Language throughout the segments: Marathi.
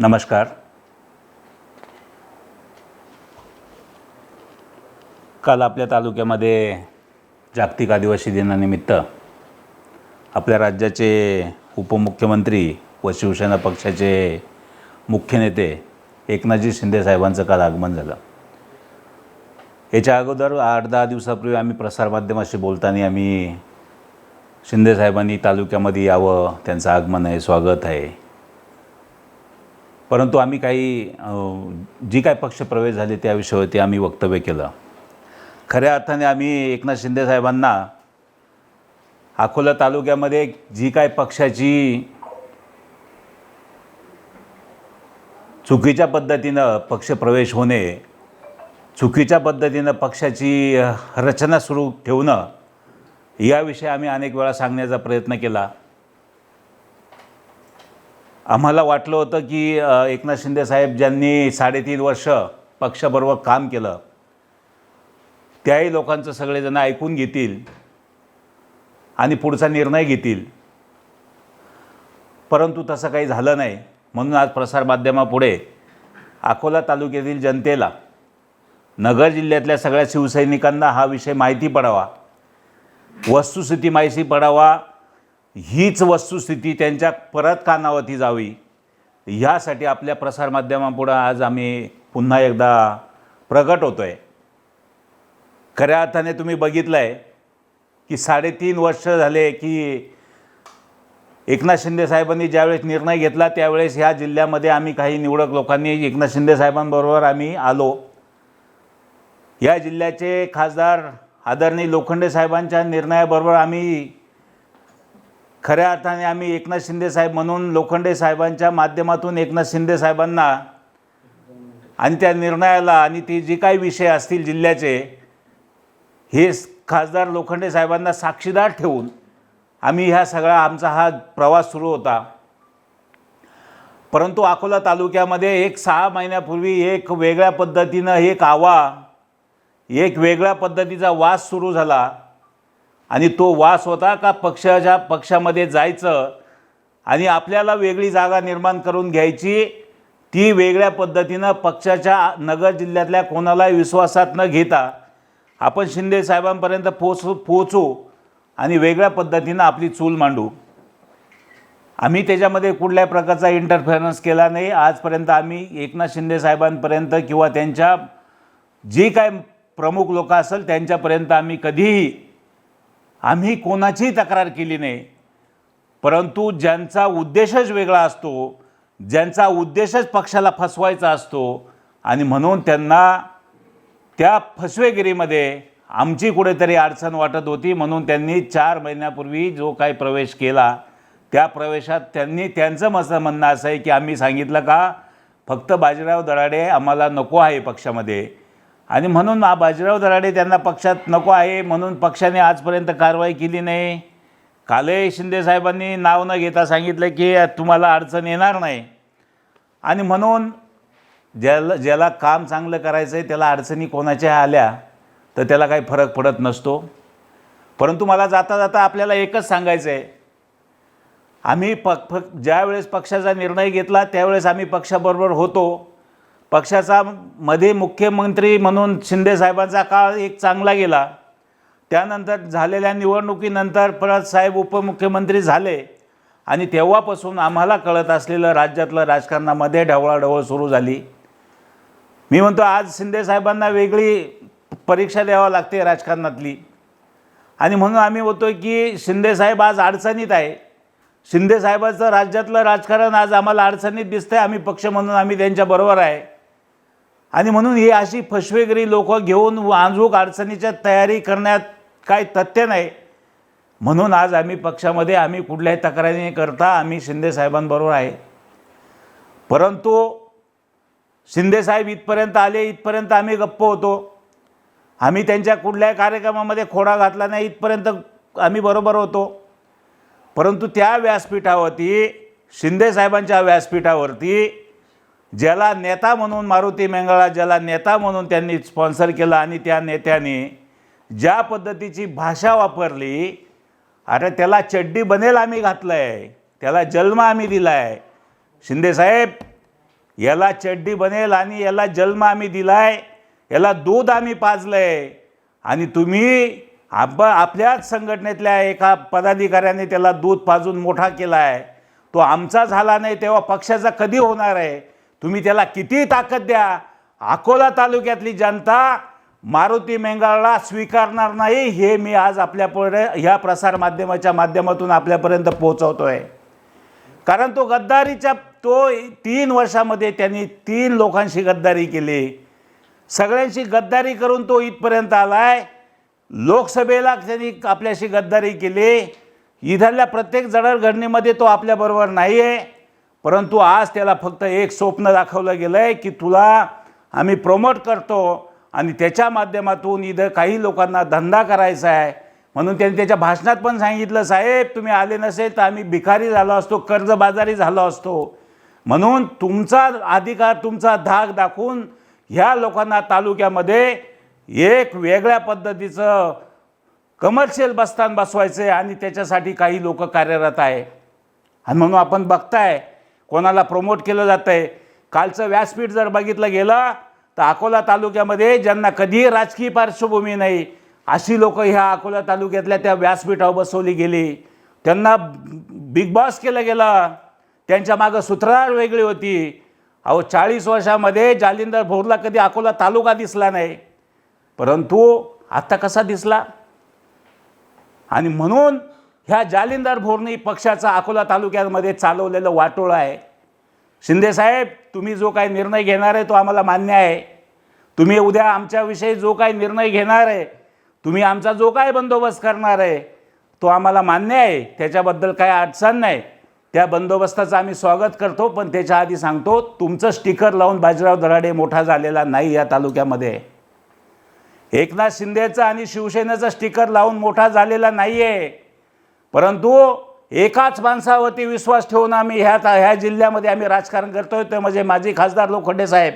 नमस्कार. काल आपल्या तालुक्यामध्ये जागतिक आदिवासी दिनानिमित्त आपल्या राज्याचे उपमुख्यमंत्री व शिवसेना पक्षाचे मुख्य नेते एकनाथजी शिंदे साहेबांचं काल आगमन झालं. याच्या अगोदर आठ दहा दिवसापूर्वी आम्ही प्रसारमाध्यमाशी बोलताना आम्ही शिंदे साहेबांनी तालुक्यामध्ये यावं त्यांचं आगमन आहे स्वागत आहे. परंतु आम्ही काही जी काय पक्षप्रवेश झाले त्या विषयावरती आम्ही वक्तव्य केलं. खऱ्या अर्थाने आम्ही एकनाथ शिंदे साहेबांना अकोला तालुक्यामध्ये जी काय पक्षाची चुकीच्या पद्धतीनं पक्षप्रवेश होणे चुकीच्या पद्धतीनं पक्षाची रचना सुरू ठेवणं याविषयी आम्ही अनेक वेळा सांगण्याचा प्रयत्न केला. आम्हाला वाटलं होतं की एकनाथ शिंदे साहेब ज्यांनी साडेतीन वर्ष पक्षाबरोबर काम केलं त्याही लोकांचं सगळेजण ऐकून घेतील आणि पुढचा निर्णय घेतील. परंतु तसं काही झालं नाही. म्हणून आज प्रसारमाध्यमापुढे अकोला तालुक्यातील जनतेला नगर जिल्ह्यातल्या सगळ्या शिवसैनिकांना हा विषय माहिती पडावा वस्तुस्थिती माहिती पडावा हीच वस्तुस्थिती त्यांच्या परत कानावरती जावी. ह्यासाठी आपल्या प्रसारमाध्यमापुढं आज आम्ही पुन्हा एकदा प्रगट होतो आहे खऱ्या अर्थाने तुम्ही बघितलं आहे की साडेतीन वर्ष झाले की एकनाथ शिंदे साहेबांनी ज्यावेळेस निर्णय घेतला त्यावेळेस ह्या जिल्ह्यामध्ये आम्ही काही निवडक लोकांनी एकनाथ शिंदे साहेबांबरोबर आम्ही आलो. या जिल्ह्याचे खासदार आदरणीय लोखंडे साहेबांच्या निर्णयाबरोबर आम्ही खऱ्या अर्थाने आम्ही एकनाथ शिंदे साहेब म्हणून लोखंडे साहेबांच्या माध्यमातून एकनाथ शिंदे साहेबांना आणि त्या निर्णयाला आणि ती जी काही विषय असतील जिल्ह्याचे हे खासदार लोखंडे साहेबांना साक्षीदार ठेवून आम्ही ह्या सगळा आमचा हा प्रवास सुरू होता. परंतु अकोला तालुक्यामध्ये एक सहा महिन्यापूर्वी एक वेगळ्या पद्धतीनं एक आवा एक वेगळ्या पद्धतीचा वास सुरू झाला. आणि तो वास होता का पक्षाच्या पक्षामध्ये जायचं आणि आपल्याला वेगळी जागा निर्माण करून घ्यायची ती वेगळ्या पद्धतीनं पक्षाच्या नगर जिल्ह्यातल्या कोणालाही विश्वासात न घेता आपण शिंदे साहेबांपर्यंत पोचू पोचू आणि वेगळ्या पद्धतीनं आपली चूल मांडू. आम्ही त्याच्यामध्ये कुठल्या प्रकारचा इंटरफेरन्स केला नाही. आजपर्यंत आम्ही एकनाथ शिंदे साहेबांपर्यंत किंवा त्यांच्या जी काय प्रमुख लोक असेल त्यांच्यापर्यंत आम्ही कधीही आम्ही कोणाचीही तक्रार केली नाही. परंतु ज्यांचा उद्देशच वेगळा असतो ज्यांचा उद्देशच पक्षाला फसवायचा असतो आणि म्हणून त्यांना त्या फसवेगिरीमध्ये आमची कुठेतरी अडचण वाटत होती म्हणून त्यांनी चार महिन्यापूर्वी जो काही प्रवेश केला त्या प्रवेशात त्यांनी त्यांचं मत म्हणणं असं आहे की आम्ही सांगितलं का फक्त बाजीराव दराडे आम्हाला नको आहे पक्षामध्ये. आणि म्हणून बाजीराव दराडे त्यांना पक्षात नको आहे म्हणून पक्षाने आजपर्यंत कारवाई केली नाही. कालही शिंदे साहेबांनी नाव न घेता सांगितलं की तुम्हाला अडचण येणार नाही. आणि म्हणून ज्याला ज्याला काम चांगलं करायचं आहे त्याला अडचणी कोणाच्या आल्या तर त्याला काही फरक पडत नसतो. परंतु मला जाता जाता आपल्याला एकच सांगायचं आहे आम्ही पक फक ज्यावेळेस पक्षाचा निर्णय घेतला त्यावेळेस आम्ही पक्षाबरोबर होतो. पक्षाचा मध्ये मुख्यमंत्री म्हणून शिंदे साहेबांचा काळ एक चांगला गेला. त्यानंतर झालेल्या निवडणुकीनंतर परत साहेब उपमुख्यमंत्री झाले. आणि तेव्हापासून आम्हाला कळत असलेलं राज्यातलं राजकारणामध्ये ढवळाढवळ सुरू झाली. मी म्हणतो आज शिंदे साहेबांना वेगळी परीक्षा द्यावी लागते राजकारणातली. आणि म्हणून आम्ही होतो की शिंदेसाहेब आज अडचणीत आहे. शिंदेसाहेबाचं राज्यातलं राजकारण आज आम्हाला अडचणीत दिसतंय. आम्ही पक्ष म्हणून आम्ही त्यांच्याबरोबर आहे. आणि म्हणून ही अशी फसवेगिरी लोक घेऊन आंजूक अडचणीच्या तयारी करण्यात काही तथ्य नाही. म्हणून आज आम्ही पक्षामध्ये आम्ही कुठल्याही तक्रारी करता आम्ही शिंदेसाहेबांबरोबर आहे. परंतु शिंदेसाहेब इथपर्यंत आले इथपर्यंत आम्ही गप्प होतो. आम्ही त्यांच्या कुठल्याही कार्यक्रमामध्ये खोडा घातला नाही इथपर्यंत आम्ही बरोबर होतो. परंतु त्या व्यासपीठावरती शिंदेसाहेबांच्या व्यासपीठावरती ज्याला नेता म्हणून मारुती मेंगळा ज्याला नेता म्हणून त्यांनी स्पॉन्सर केलं आणि त्या नेत्याने ज्या पद्धतीची भाषा वापरली अरे त्याला चड्डी बनेल आम्ही घातलं आहे त्याला जन्म आम्ही दिला आहे शिंदेसाहेब याला चड्डी बनेल आणि याला जन्म आम्ही दिलाय याला दूध आम्ही पाजलं आहे आणि तुम्ही आप आपल्याच संघटनेतल्या एका पदाधिकाऱ्याने त्याला दूध पाजून मोठा केला आहे तो आमचा झाला नाही तेव्हा पक्षाचा कधी होणार आहे? तुम्ही त्याला किती ताकद द्या? अकोला तालुक्यातली जनता मारुती मेंगाळला स्वीकारणार नाही हे मी आज आपल्यापुढे ह्या प्रसारमाध्यमाच्या माध्यमातून आपल्यापर्यंत पोहोचवतो आहे कारण तो गद्दारीच्या तो तीन वर्षामध्ये त्यांनी तीन लोकांशी गद्दारी केली. सगळ्यांशी गद्दारी करून तो इथपर्यंत आलाय. लोकसभेला त्यांनी आपल्याशी गद्दारी केली. इथल्या प्रत्येक जडणघडणीमध्ये तो आपल्याबरोबर नाही आहे परंतु आज त्याला फक्त एक स्वप्न दाखवलं गेलं आहे की तुला आम्ही प्रमोट करतो आणि त्याच्या माध्यमातून इथं काही लोकांना धंदा करायचा आहे. म्हणून त्यांनी त्याच्या भाषणात पण सांगितलं साहेब तुम्ही आले नसेल तर आम्ही भिकारी झालो असतो कर्जबाजारी झालो असतो. म्हणून तुमचा अधिकार तुमचा धाक दाखवून ह्या लोकांना तालुक्यामध्ये एक वेगळ्या पद्धतीचं कमर्शियल बसस्थान बसवायचं आहे आणि त्याच्यासाठी काही लोक कार्यरत आहे. आणि म्हणून आपण बघताय कोणाला प्रमोट केलं जातं आहे कालचं व्यासपीठ जर बघितलं गेलं तर अकोला तालुक्यामध्ये ज्यांना कधीही राजकीय पार्श्वभूमी नाही अशी लोक ह्या अकोला तालुक्यातल्या त्या व्यासपीठावर बसवली गेली. त्यांना बिग बॉस केलं गेलं. त्यांच्या मागं सूत्रधार वेगळी होती. अहो चाळीस वर्षामध्ये जालिंदर भोरला कधी अकोला तालुका दिसला नाही. परंतु आता कसा दिसला? आणि म्हणून ह्या जालिंदर भोरणी पक्षाचा अकोला तालुक्यामध्ये चालवलेलं वाटोळं आहे. शिंदेसाहेब तुम्ही जो काही निर्णय घेणार आहे तो आम्हाला मान्य आहे. तुम्ही उद्या आमच्याविषयी जो काही निर्णय घेणार आहे तुम्ही आमचा जो काय बंदोबस्त करणार आहे तो आम्हाला मान्य आहे. त्याच्याबद्दल काही अडचण नाही. त्या बंदोबस्ताचं आम्ही स्वागत करतो पण त्याच्या आधी सांगतो तुमचं स्टिकर लावून बाजीराव दराडे मोठा झालेला नाही या तालुक्यामध्ये. एकनाथ शिंदेचं आणि शिवसेनेचं स्टिकर लावून मोठा झालेला नाही आहे परंतु एकाच माणसावरती विश्वास ठेवून आम्ही ह्या ह्या जिल्ह्यामध्ये आम्ही राजकारण करतो आहे ते म्हणजे माझे खासदार लोखंडे साहेब.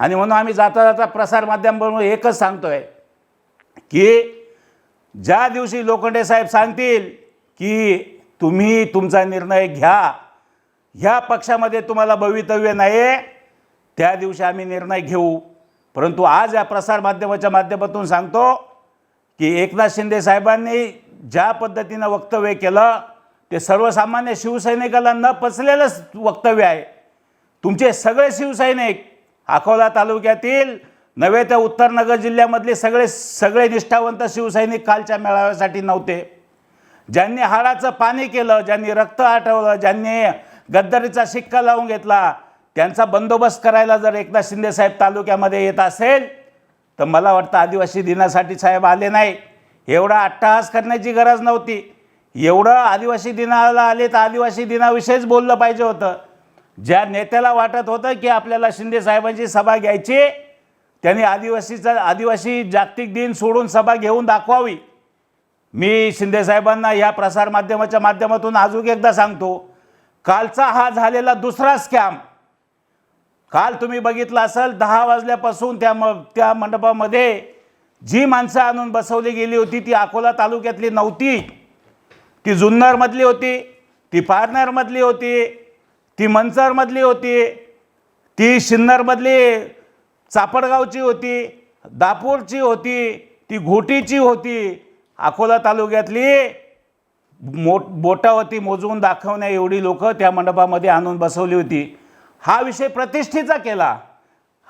आणि म्हणून आम्ही जाता जाता प्रसारमाध्यमांवर एकच सांगतो आहे की ज्या दिवशी लोखंडे साहेब सांगतील की तुम्ही तुमचा निर्णय घ्या ह्या पक्षामध्ये तुम्हाला भवितव्य नाही आहे त्या दिवशी आम्ही निर्णय घेऊ. परंतु आज या प्रसारमाध्यमाच्या माध्यमातून सांगतो की एकनाथ शिंदे साहेबांनी ज्या पद्धतीनं वक्तव्य केलं ते सर्वसामान्य शिवसैनिकाला न पचलेलंच वक्तव्य आहे. तुमचे सगळे शिवसैनिक अकोला तालुक्यातील नव्हे तर उत्तर नगर जिल्ह्यामधले सगळे सगळे निष्ठावंत शिवसैनिक कालच्या मेळाव्यासाठी नव्हते. ज्यांनी हाडाचं पाणी केलं ज्यांनी रक्त आठवलं ज्यांनी गद्दारीचा शिक्का लावून घेतला त्यांचा बंदोबस्त करायला जर एकनाथ शिंदेसाहेब तालुक्यामध्ये येत असेल तर मला वाटतं आदिवासी दिनासाठी साहेब आले नाही एवढा अट्टहास करण्याची गरज नव्हती. एवढं आदिवासी दिनाला आले तर आदिवासी दिनाविषयीच बोललं पाहिजे होतं. ज्या नेत्याला वाटत होतं की आपल्याला शिंदे साहेबांची सभा घ्यायची त्यांनी आदिवासीचा आदिवासी जागतिक दिन सोडून सभा घेऊन दाखवावी. मी शिंदेसाहेबांना या प्रसारमाध्यमाच्या माध्यमातून अजून एकदा सांगतो कालचा हा झालेला दुसरा स्कॅम. काल तुम्ही बघितलं असेल दहा वाजल्यापासून त्या म त्या मंडपामध्ये जी माणसं आणून बसवली गेली होती ती अकोला तालुक्यातली नव्हती. ती जुन्नरमधली होती ती पारनेरमधली होती ती मंचरमधली होती ती शिन्नरमधली चापडगावची होती दापूरची होती ती घोटीची होती. अकोला तालुक्यातली मोठ बोटावरती मोजून दाखवण्या एवढी लोक त्या मंडपामध्ये आणून बसवली होती. हा विषय प्रतिष्ठेचा केला.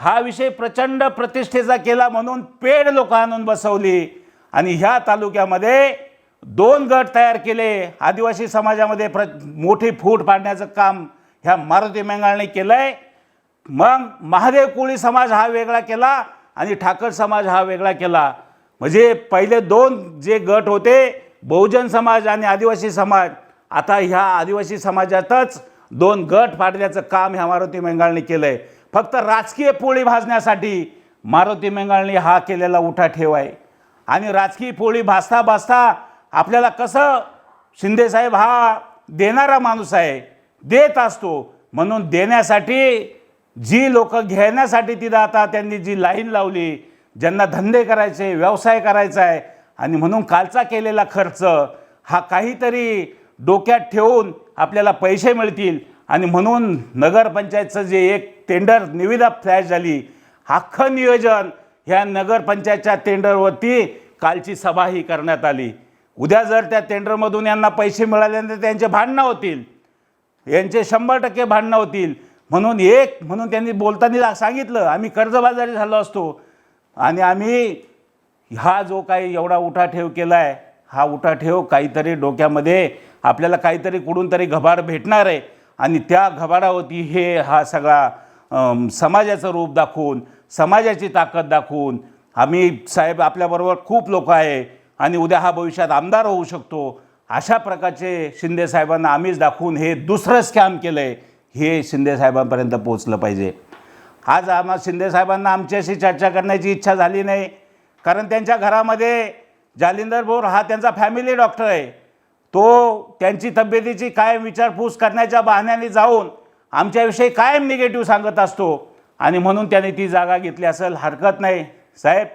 हा विषय प्रचंड प्रतिष्ठेचा केला म्हणून पेड लोक आणून बसवली. आणि ह्या तालुक्यामध्ये दोन गट तयार केले. आदिवासी समाजामध्ये प्र मोठी फूट पाडण्याचं काम ह्या मारुती मेंगाळने केलं आहे मग महादेव कोळी समाज हा वेगळा केला आणि ठाकर समाज हा वेगळा केला. म्हणजे पहिले दोन जे गट होते बहुजन समाज आणि आदिवासी समाज आता ह्या आदिवासी समाजातच दोन गट पाडण्याचं काम ह्या मारुती मेंगाळने केलं आहे फक्त राजकीय पोळी भाजण्यासाठी मारुती मेंगाळने हा केलेला उठा ठेव आहे आणि राजकीय पोळी भाजता भाजता आपल्याला कसं शिंदेसाहेब हा देणारा माणूस आहे देत असतो. म्हणून देण्यासाठी जी लोक घेण्यासाठी तिथं आता त्यांनी जी लाईन लावली ज्यांना धंदे करायचे व्यवसाय करायचा आहे आणि म्हणून कालचा केलेला खर्च हा काहीतरी डोक्यात ठेवून आपल्याला पैसे मिळतील. आणि म्हणून नगरपंचायतचं जे एक टेंडर निविदा फ्लॅश झाली. अख्खं नियोजन ह्या नगरपंचायतच्या टेंडरवरती कालची सभाही करण्यात आली. उद्या जर त्या टेंडरमधून यांना पैसे मिळाले तर त्यांचे भांडणं होतील. यांचे शंभर टक्के भांडणं होतील. म्हणून एक म्हणून त्यांनी बोलताना सांगितलं आम्ही कर्जबाजारी झालो असतो. आणि आम्ही हा जो काही एवढा उठाठेव केला आहे हा उठाठेव काहीतरी डोक्यामध्ये आपल्याला काहीतरी कुठून तरी घबाड भेटणार आहे. आणि त्या घबाडावरती हे हा सगळा समाजाचं रूप दाखवून समाजाची ताकद दाखवून आम्ही साहेब आपल्याबरोबर खूप लोक आहे आणि उद्या हा भविष्यात आमदार होऊ शकतो. अशा प्रकारचे शिंदे साहेबांना आम्हीच दाखवून हे दुसरं स्कॅम केलं आहे हे शिंदे साहेबांपर्यंत पोचलं पाहिजे. आज आम्हा शिंदे साहेबांना आमच्याशी चर्चा करण्याची इच्छा झाली नाही. कारण त्यांच्या घरामध्ये जालिंदर बोर हा त्यांचा फॅमिली डॉक्टर आहे. तो त्यांची तब्येतीची कायम विचारपूस करण्याच्या बहाण्याने जाऊन आमच्याविषयी कायम निगेटिव्ह सांगत असतो. आणि म्हणून त्याने ती जागा घेतली असेल. हरकत नाही. साहेब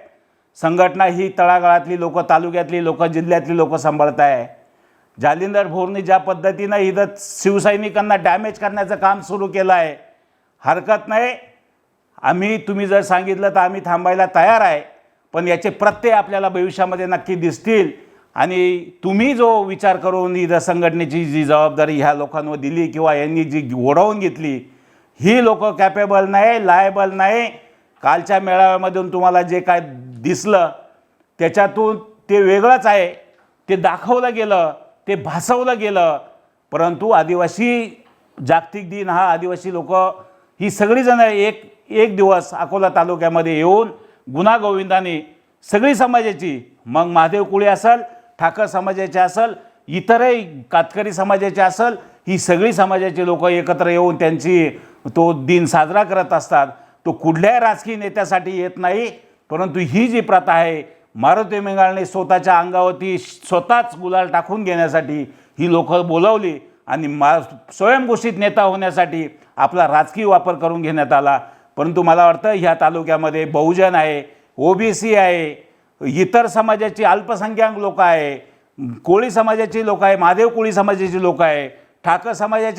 संघटना ही तळागाळातली लोकं तालुक्यातली लोकं जिल्ह्यातली लोकं सांभाळत आहे जालिंदर भोरनी ज्या पद्धतीनं इथं शिवसैनिकांना डॅमेज करण्याचं काम सुरू केलं आहे हरकत नाही. आम्ही तुम्ही जर सांगितलं तर आम्ही थांबायला तयार आहे. पण याचे प्रत्यय आपल्याला भविष्यामध्ये नक्की दिसतील. आणि तुम्ही जो विचार करून इथं संघटनेची जी जबाबदारी ह्या लोकांवर दिली किंवा यांनी जी ओढावून घेतली ही लोक कॅपेबल नाही लायबल नाही. कालच्या मेळाव्यामधून तुम्हाला जे काय दिसलं त्याच्यातून ते वेगळंच आहे. ते दाखवलं गेलं ते भासवलं गेलं. परंतु आदिवासी जागतिक दिन हा आदिवासी लोक ही सगळीजणं एक एक दिवस अकोला तालुक्यामध्ये येऊन गुन्हा गोविंदाने सगळी समाजाची मग महादेव कुळे असेल ठाकर समाजाचे असल इतरही कातकरी समाजाचे असल ही सगळी समाजाची लोक एकत्र येऊन त्यांची तो दिन साजरा करत असतात. तो कुठल्याही राजकीय नेत्यासाठी येत नाही परंतु ही जी प्रथा आहे मारुती मेंगाळने स्वतःच्या अंगावरती स्वतःच गुलाल टाकून घेण्यासाठी ही लोक बोलावली आणि मा स्वयंघोषित नेता होण्यासाठी आपला राजकीय वापर करून घेण्यात आला. परंतु मला वाटतं ह्या तालुक्यामध्ये बहुजन आहे ओबीसी आहे इतर समाजाची अल्पसंख्याक लोक आहे कोळी समाजाची लोक आहे महादेव कोळी समाजाची लोक आहे ठाकर समाजाच्या